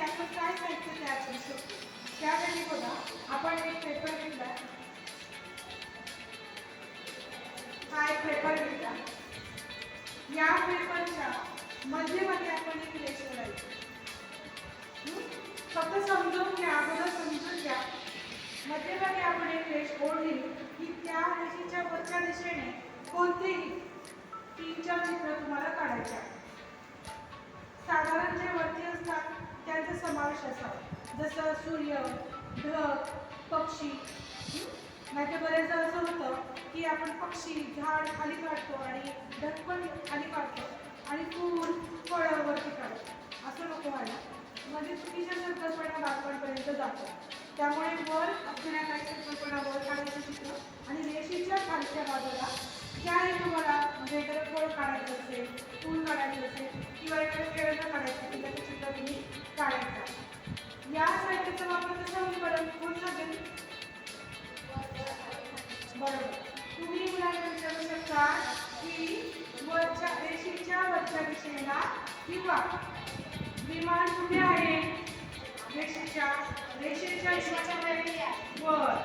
त्यासाठी काय करायचं तयार करू त्यावेळी बघा आपण एक पेपर घेतला हा एक पेपर घेतला. या पेपरच्या मध्यमध्ये आपण एक लेख करायचं फक्त समजून घ्या अगोदर समजून घ्या. मध्यभागी आपण एक रेष ओढली की त्या रेषेच्या वरच्या दिशेने प्रकाश असावा जसं सूर्य ढग पक्षी नाही बरेचदा असं होतं की आपण पक्षी झाड खाली काढतो आणि ढग पण खाली काढतो आणि फूल फळं वरती काढतो. असं नको व्हायला. म्हणजे चुकीच्या संकल्पना बालपणपर्यंत जातो. त्यामुळे वर असण्याची संकल्पना वर काढायचं चित्र आणि रेषेच्या खालच्या बाजूला ज्याही तुम्हाला म्हणजे एखादं फळ काढायचं असेल फूल काढायचं असेल किंवा एखादं खेळणं काढायचं असेल वरच्या रेषेच्या वरच्या दिशेला किंवा विमान कुठे आहे? रेषेच्या रेषेच्या वर.